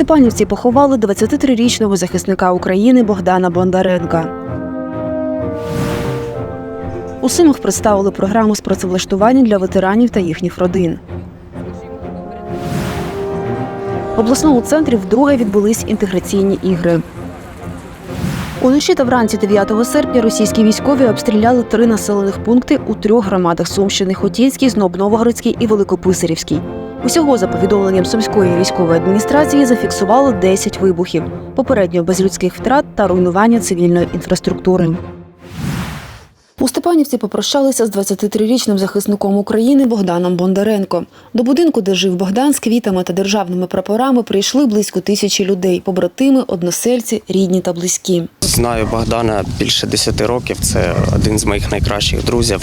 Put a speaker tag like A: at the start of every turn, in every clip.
A: Степанівці поховали 23-річного захисника України Богдана Бондаренка. У Сумах представили програму з працевлаштування для ветеранів та їхніх родин. В обласному центрі вдруге відбулись інтеграційні ігри. Уночі та вранці 9 серпня російські військові обстріляли три населених пункти у трьох громадах Сумщини Хотінській, Зноб-Новгородській і Великописарівській. Усього, за повідомленням Сумської військової адміністрації, зафіксували 10 вибухів, попередньо без людських втрат та руйнування цивільної інфраструктури. У Степанівці попрощалися з 23-річним захисником України Богданом Бондаренко. До будинку, де жив Богдан, з квітами та державними прапорами прийшли близько тисячі людей, побратими, односельці, рідні та близькі.
B: Знаю Богдана більше 10 років. Це один з моїх найкращих друзів.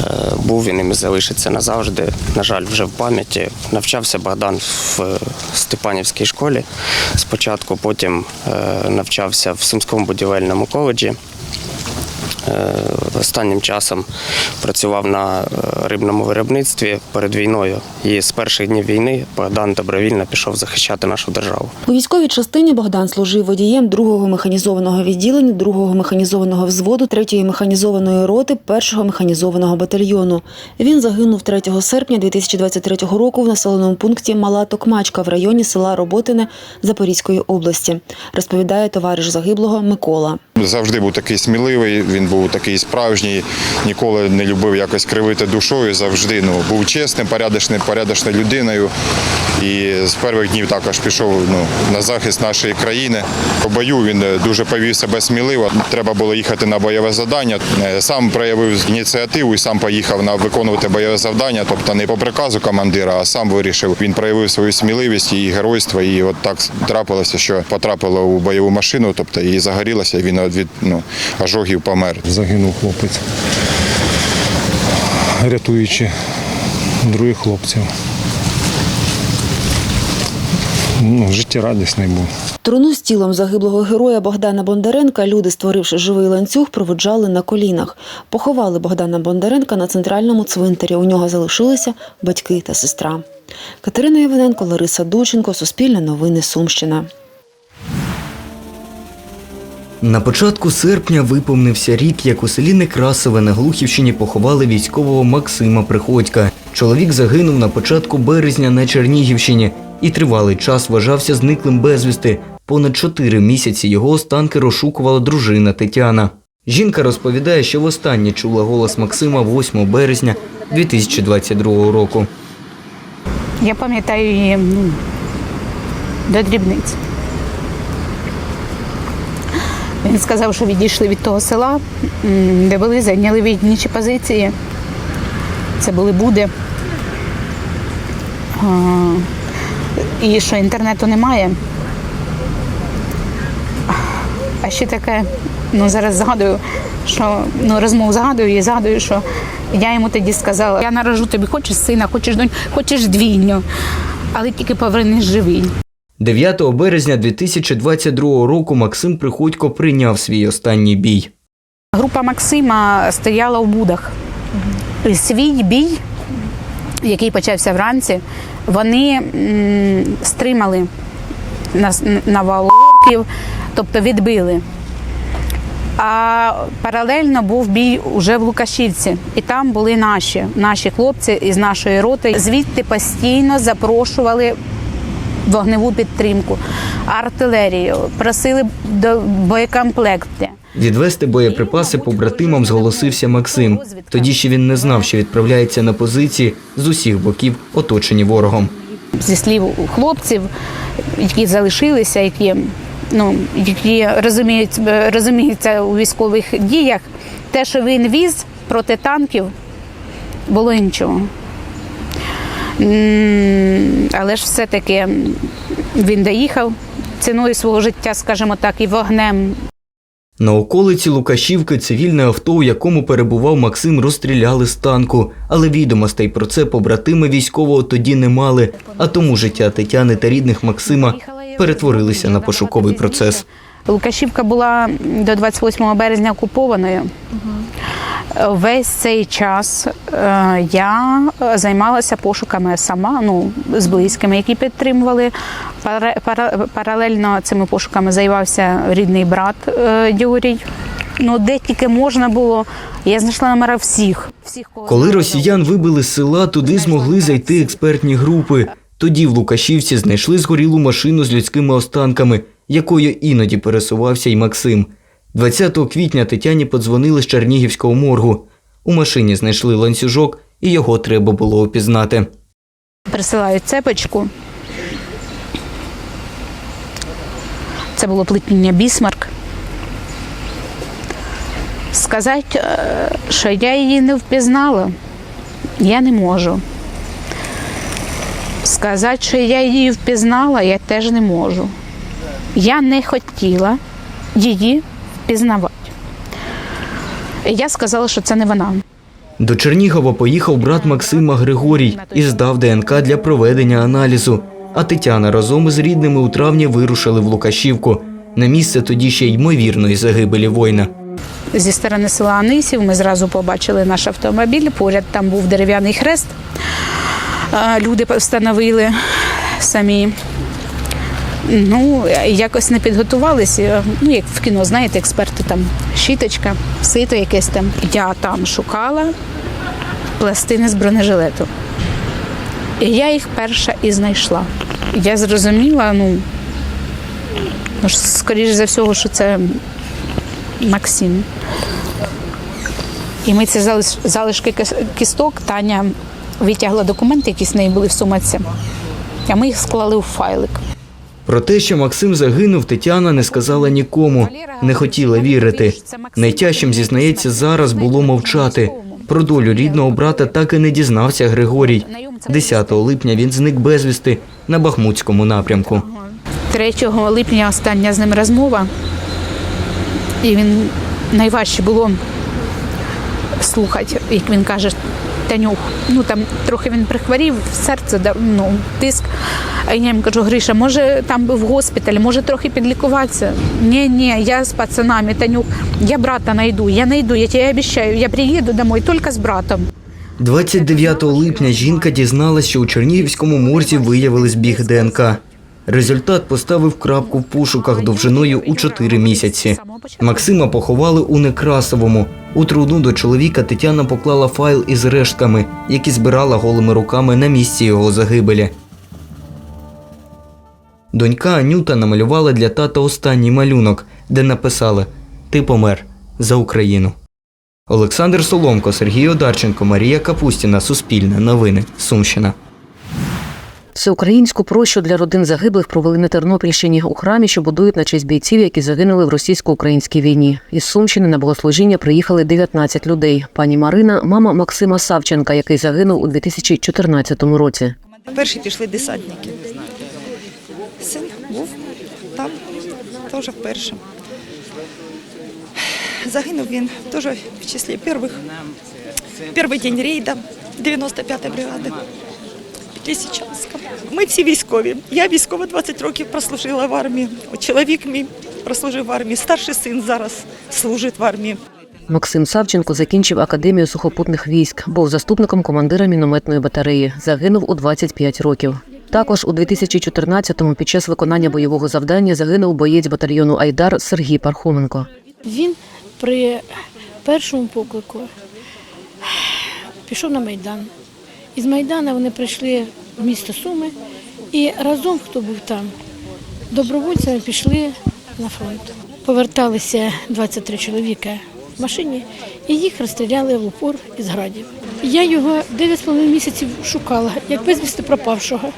B: Е, Був він і залишиться назавжди. На жаль, вже в пам'яті. Навчався Богдан в е, Степанівській школі спочатку, потім е, навчався в Сумському будівельному коледжі. Останнім часом працював на е, рибному виробництві перед війною. І з перших днів війни Богдан добровільно пішов захищати нашу державу.
A: У військовій частині Богдан служив водієм 2-го механізованого відділення, 2-го механізованого взводу, 3-ї механізованої роти, 1-го механізованого батальйону. Він загинув 3 серпня 2023 року в населеному пункті Мала Токмачка в районі села Роботине Запорізької області, розповідає товариш загиблого Микола.
C: Завжди був такий сміливий, він був такий справжній, ніколи не любив якось кривити душою. Завжди ну, був чесним, порядочним, порядочною людиною. І з перших днів також пішов ну, на захист нашої країни. По бою він е, дуже повів себе сміливо. Треба було їхати на бойове завдання. Е, Сам проявив ініціативу і сам поїхав на виконувати бойове завдання, тобто не по приказу командира, а сам вирішив. Він проявив свою сміливість і геройство. І от так трапилося, що потрапило у бойову машину, тобто і загорілося. Він від ну, ожогів помер.
D: загинув хлопець, рятуючи других хлопців. Ну, життєрадісний був.
A: Труну з тілом загиблого героя Богдана Бондаренка люди, створивши живий ланцюг, проводжали на колінах. Поховали Богдана Бондаренка на центральному цвинтарі. У нього залишилися батьки та сестра. Катерина Євененко, Лариса Дученко, Суспільне новини, Сумщина.
E: На початку серпня виповнився рік, як у селі Некрасове на Глухівщині поховали військового Максима Приходька. Чоловік загинув на початку березня на Чернігівщині і тривалий час вважався зниклим безвісти. Понад чотири місяці його останки розшукувала дружина Тетяна. Жінка розповідає, що востаннє чула голос Максима 8 березня 2022 року.
F: Я пам'ятаю її до дрібниць. Він сказав, що відійшли від того села, де були, зайняли війніші позиції. Це були Буди. І що інтернету немає. А ще таке, ну зараз згадую, що ну, розмову згадую і згадую, що я йому тоді сказала, я наражу тобі, хочеш сина, хочеш донь, хочеш двійню, але тільки повернись живий.
E: 9 березня 2022 року Максим Приходько прийняв свій останній бій.
F: Група Максима стояла у Будах. І Свій бій, який почався вранці, вони стримали нас- навалу орків, тобто відбили. А паралельно був бій уже в Лукашівці, і там були наші, наші хлопці із нашої роти. Звідти постійно запрошували вогневу підтримку, артилерію, просили до боєкомплекти.
E: Відвести боєприпаси побратимам зголосився Максим. Тоді ще він не знав, що відправляється на позиції з усіх боків, оточені ворогом.
F: зі слів хлопців, які залишилися, які, ну, які розуміють, розуміються у військових діях, те, що він віз проти танків, було нічого. Але ж все-таки він доїхав ціною свого життя, скажімо так, і вогнем.
E: На околиці Лукашівки цивільне авто, у якому перебував Максим, розстріляли з танку, але відомостей про це побратими військового тоді не мали, а тому життя Тетяни та рідних Максима перетворилися на пошуковий процес.
F: Лукашівка була до 28 березня окупованою. Весь цей час е, я е, займалася пошуками сама, ну з близькими, які підтримували. Паралельно цими пошуками займався рідний брат е, Юрій. Ну, де тільки можна було, я знайшла номера всіх. всіх кого
E: Коли росіян вибили з села, туди змогли зайти експертні групи. Тоді в Лукашівці знайшли згорілу машину з людськими останками, якою іноді пересувався й Максим. 20 квітня Тетяні подзвонили з Чернігівського моргу. У машині знайшли ланцюжок, і його треба було опізнати.
F: присилають цепочку. Це було плетіння бісмарк. Сказати, е, що я її не впізнала, я не можу. Сказати, що я її впізнала, я теж не можу. Я не хотіла її впізнавати. Я сказала, що це не вона.
E: До Чернігова поїхав брат Максима Григорій і здав ДНК для проведення аналізу. А Тетяна разом із рідними у травні вирушили в Лукашівку на місце тоді ще ймовірної загибелі воїна.
F: зі сторони села Анисів. Ми зразу побачили наш автомобіль. Поряд там був дерев'яний хрест. Люди встановили самі. Ну, якось не підготувалися. Ну, як в кіно, знаєте, експерти там щіточка, сито якесь там. Я там шукала пластини з бронежилету. І я їх перша і знайшла. Я зрозуміла, ну, ну скоріш за всього, що це Максим. І ми ці залишки кісток Таня витягла документи, які з неї були в сумці, а ми їх склали у файлик.
E: Про те, що Максим загинув, Тетяна не сказала нікому, не хотіла вірити. Найтяжчим, зізнається, зараз було мовчати. Про долю рідного брата так і не дізнався Григорій. 10 липня він зник безвісти на Бахмутському напрямку.
F: 3 липня остання з ним розмова. І він найважче було слухати, як він каже, Танюх, ну там трохи він прихворів, серце ну, тиск. А я йому кажу, Гриша, може там в госпіталі, може трохи підлікуватися. Ні, ні, я з пацанами, Танюх, я брата найду, я найду, я тебе обіцяю, я приїду домой тільки з братом.
E: 29 липня жінка дізналась, що у Чернігівському морзі виявили збіг ДНК. Результат поставив крапку в пошуках довжиною у 4 місяці. Максима поховали у Некрасовому. У труну до чоловіка Тетяна поклала файл із рештками, які збирала голими руками на місці його загибелі. Донька Анюта намалювала для тата останній малюнок, де написали Ти помер за Україну. Олександр Соломко, Сергій Одарченко, Марія Капустіна, Суспільне, Новини, Сумщина.
A: Всеукраїнську прощу для родин загиблих провели на Тернопільщині у храмі, що будують на честь бійців, які загинули в російсько-українській війні. Із Сумщини на богослужіння приїхали 19 людей. Пані Марина, мама Максима Савченка, який загинув у 2014 році.
G: Перші пішли десантники. Син був там, теж вперше. Загинув він теж в числі перших. Перший день рейда, 95-та бригада. Лисичанська. Ми всі військові. Я військова 20 років прослужила в армії. Чоловік мій прослужив в армії. Старший син зараз служить в армії.
A: Максим Савченко закінчив академію сухопутних військ, був заступником командира мінометної батареї. Загинув у 25 років. Також у 2014-му під час виконання бойового завдання загинув боєць батальйону Айдар Сергій Пархоменко.
H: Він при першому поклику пішов на Майдан. Із Майдана вони прийшли в місто Суми і разом, хто був там, добровольцями пішли на фронт. Поверталися 23 чоловіка в машині і їх розстріляли в упор із градів. Я його 9,5 місяців шукала, як безвісти пропавшого.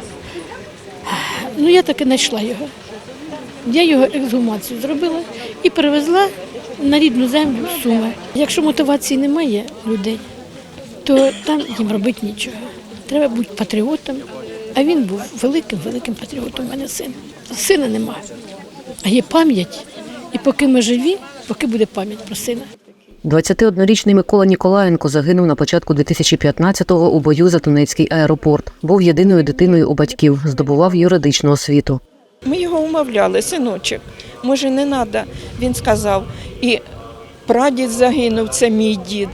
H: Ну, я таки знайшла його. Я його ексгумацію зробила і перевезла на рідну землю Суми. Якщо мотивації немає людей, то там їм робити нічого. Треба бути патріотом. А він був великим, великим патріотом. У мене син. Сина нема. А є пам'ять. І поки ми живі, поки буде пам'ять про сина.
A: 21-річний Микола Ніколаєнко загинув на початку 2015-го у бою за Донецький аеропорт. Був єдиною дитиною у батьків, здобував юридичну освіту.
I: Ми його умовляли, синочок, може не треба. Він сказав, і прадід загинув, це мій дід,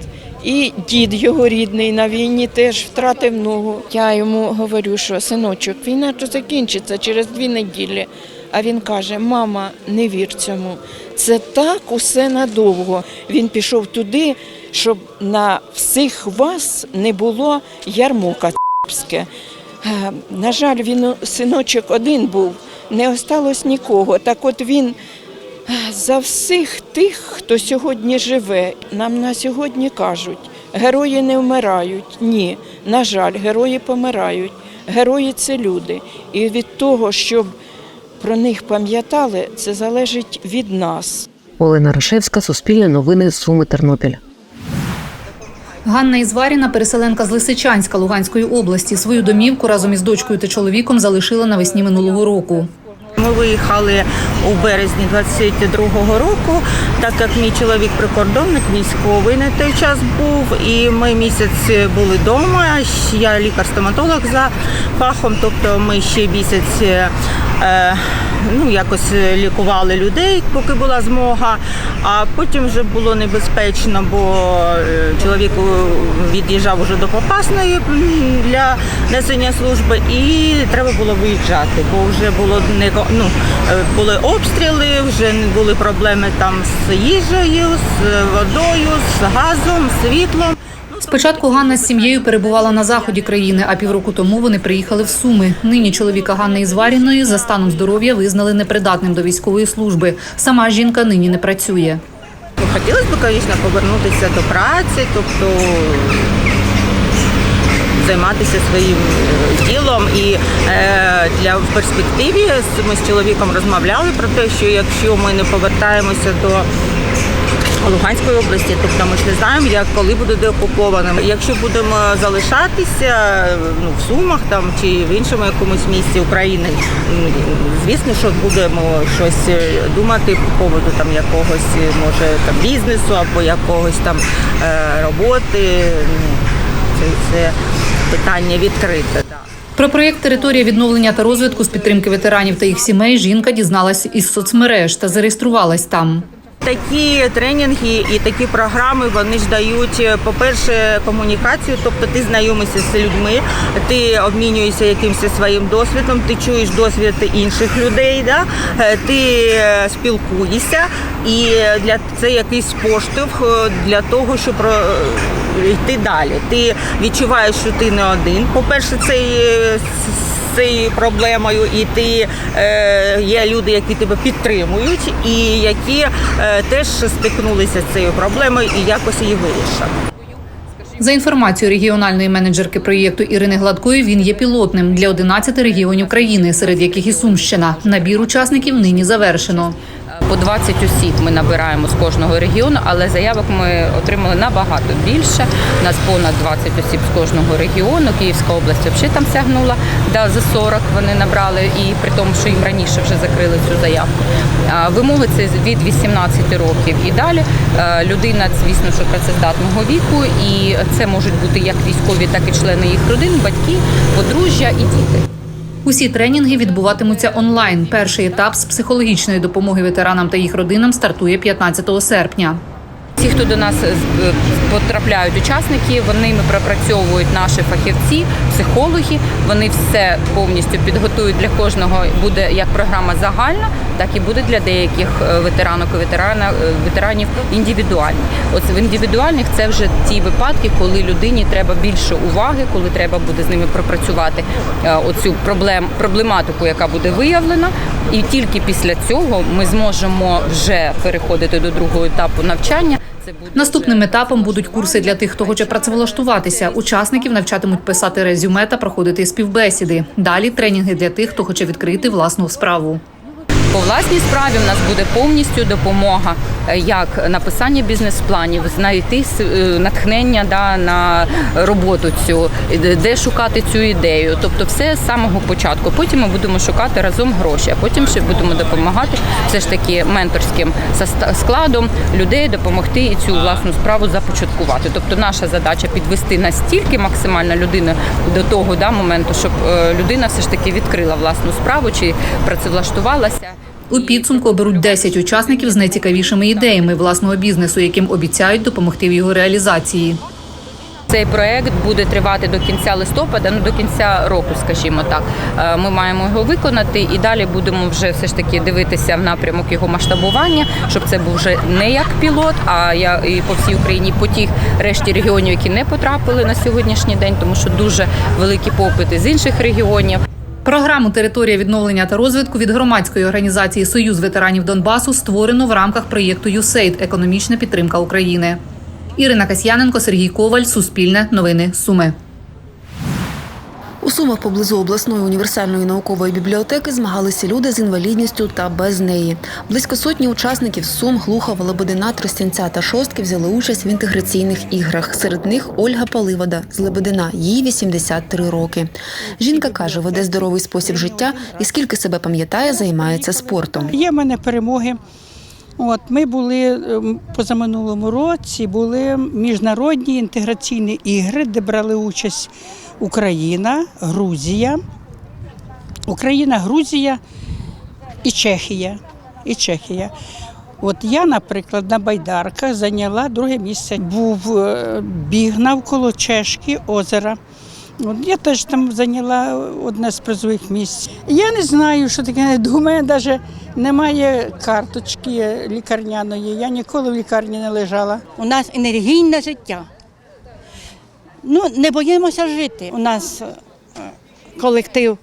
I: І дід його рідний на війні теж втратив ногу. Я йому говорю, що синочок, війна то закінчиться через дві неділі. А він каже: Мама, не вір цьому. Це так усе надовго. Він пішов туди, щоб на всіх вас не було ярмока цапське. Е, На жаль, він синочок один був, не осталось нікого. Так от він за всіх тих, хто сьогодні живе, нам на сьогодні кажуть, герої не вмирають. Ні, на жаль, герої помирають. Герої це люди. І від того, щоб про них пам'ятали, це залежить від нас.
A: Олена Рашевська, Суспільне новини, Суми, Тернопіль.
J: Ганна Ізваріна, переселенка з Лисичанська Луганської області, свою домівку разом із дочкою та чоловіком залишила навесні минулого року.
K: Ми виїхали у березні 22-го року, так як мій чоловік прикордонник, військовий на той час був, і ми місяць були вдома. Я лікар-стоматолог за фахом, тобто ми ще місяць. Е, Ну, якось лікували людей, поки була змога. А потім вже було небезпечно, бо е, чоловік від'їжджав уже до Попасної для несення служби, і треба було виїжджати, бо вже було не ну, е, були обстріли, вже були проблеми там з їжею, з водою, з газом, світлом.
J: Спочатку Ганна з сім'єю перебувала на заході країни, а півроку тому вони приїхали в Суми. Нині чоловіка Ганни Ізваріної за станом здоров'я визнали непридатним до військової служби. Сама жінка нині не працює.
K: Ну, Хотілося б, звісно, повернутися до праці, тобто займатися своїм е, ділом. І е, для в перспективі ми з чоловіком розмовляли про те, що якщо ми не повертаємося до Луганської області, тобто ми ж не знаємо, як коли буде деокупованим. Якщо будемо залишатися ну, в Сумах там чи в іншому якомусь місці України, звісно, що будемо щось е, думати по поводу там якогось е, може там бізнесу або якогось там е, роботи. Ну, Це, це питання відкрите.
J: Про проєкт Територія відновлення та розвитку з підтримки ветеранів та їх сімей жінка дізналась із соцмереж та зареєструвалась там.
K: Такі тренінги і такі програми вони ж дають, е, по-перше, комунікацію, тобто ти знайомишся з людьми, ти обмінюєшся якимось своїм досвідом, ти чуєш досвід інших людей, да? е, ти е, спілкуєшся, і для це якийсь поштовх для того, щоб йти далі. Ти відчуваєш, що ти не один. По-перше, це цією проблемою, і ти е, є люди, які тебе підтримують, і які е, теж стикнулися з цією проблемою і якось її вирішили.
J: За інформацією регіональної менеджерки проєкту Ірини Гладкої, він є пілотним для 11 регіонів країни, серед яких і Сумщина. Набір учасників нині завершено.
L: По 20 осіб ми набираємо з кожного регіону, але заявок ми отримали набагато більше. У нас понад 20 осіб з кожного регіону. Київська область взагалі там сягнула, да, за 40 вони набрали, і при тому, що їм раніше вже закрили цю заявку. Вимоги це від 18 років і далі. Людина, звісно, що працездатного віку, і це можуть бути як військові, так і члени їх родин, батьки, подружжя і діти.
J: Усі тренінги відбуватимуться онлайн. Перший етап з психологічної допомоги ветеранам та їх родинам стартує 15 серпня.
L: Ті, хто до нас е, потрапляють учасники, вони ми пропрацьовують наші фахівці, психологи. Вони все повністю підготують для кожного. Буде як програма загальна, так і буде для деяких е, ветеранок і ветерана, е, ветеранів індивідуальні. От в індивідуальних це вже ті випадки, коли людині треба більше уваги, коли треба буде з ними пропрацювати е, оцю проблем, проблематику, яка буде виявлена. І тільки після цього ми зможемо вже переходити до другого етапу навчання.
J: Наступним етапом будуть курси для тих, хто хоче працевлаштуватися. Учасників навчатимуть писати резюме та проходити співбесіди. Далі тренінги для тих, хто хоче відкрити власну справу.
L: По власній справі. У нас буде повністю допомога, е, як написання бізнес-планів, знайти е, натхнення да, на роботу цю, де- де шукати цю ідею. Тобто, все з самого початку. Потім ми будемо шукати разом гроші, а потім ще будемо допомагати все ж таки менторським складом людей допомогти і цю власну справу започаткувати. Тобто, наша задача підвести настільки максимально людину до того да, моменту, щоб е, людина все ж таки відкрила власну справу чи працевлаштувалася.
J: У підсумку оберуть 10 учасників з найцікавішими ідеями власного бізнесу, яким обіцяють допомогти в його реалізації.
L: цей проект буде тривати до кінця листопада, ну до кінця року, скажімо так. Е, Ми маємо його виконати і далі будемо вже все ж таки дивитися в напрямок його масштабування, щоб це був вже не як пілот, а я і по всій Україні по тих решті регіонів, які не потрапили на сьогоднішній день, тому що дуже великі попити з інших регіонів.
J: Програму Територія відновлення та розвитку від громадської організації Союз ветеранів Донбасу створено в рамках проєкту «ЮСЕЙД. Економічна підтримка України. Ірина Касьяненко, Сергій Коваль, Суспільне, Новини, Суми.
A: У Сумах поблизу обласної універсальної наукової бібліотеки змагалися люди з інвалідністю та без неї. Близько сотні учасників Сум, Глухова, Лебедина, Тростянця та Шостки взяли участь в інтеграційних іграх. Серед них Ольга Паливода з Лебедина. Їй 83 роки. Жінка каже, веде здоровий спосіб життя і скільки себе пам'ятає, займається спортом.
M: Є в мене перемоги. От ми були ем, позаминулому році, були міжнародні інтеграційні ігри, де брали участь Україна, Грузія, Україна, Грузія і Чехія. І Чехія. От я, наприклад, на байдарках зайняла друге місце. Був е, біг навколо Чешки, озера. От я теж там зайняла одне з призових місць. Я не знаю, що таке. У мене навіть немає карточки лікарняної. Я ніколи в лікарні не лежала.
N: У нас енергійне життя. Ну, не боїмося жити. У нас е, колектив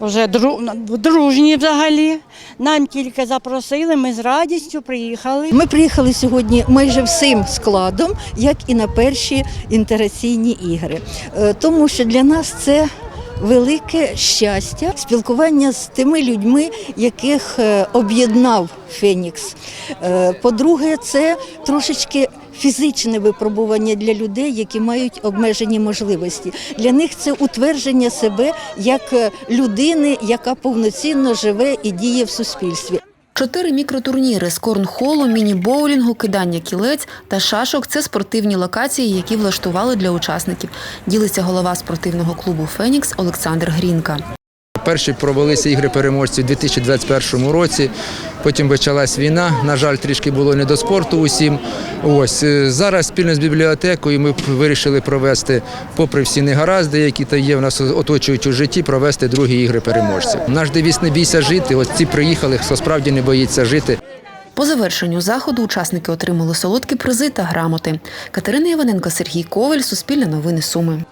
N: вже дру- дружній взагалі. Нам тільки запросили, ми з радістю приїхали.
O: Ми приїхали сьогодні майже всім складом, як і на перші інтеграційні ігри, Е, тому що для нас це. Велике щастя, спілкування з тими людьми, яких е, об'єднав Фенікс. По-друге, це трошечки фізичне випробування для людей, які мають обмежені можливості. Для них це утвердження себе як е, людини, яка повноцінно живе і діє в суспільстві.
A: Чотири мікротурніри з корнхолу, міні-боулінгу, кидання кілець та шашок це спортивні локації, які влаштували для учасників. Ділиться голова спортивного клубу Фенікс Олександр Грінка.
P: Перші провелися ігри переможців у 2021 році. Потім почалась війна. На жаль, трішки було не до спорту усім. Ось е, зараз спільно з бібліотекою ми вирішили провести, попри всі негаразди, які та є в нас оточують у житті, провести другі ігри переможців. Наш девіз не бійся жити. Ось ці приїхали, хто справді не боїться жити.
A: По завершенню заходу учасники отримали солодкі призи та грамоти. Катерина Іваненко, Сергій Коваль, Суспільне новини Суми.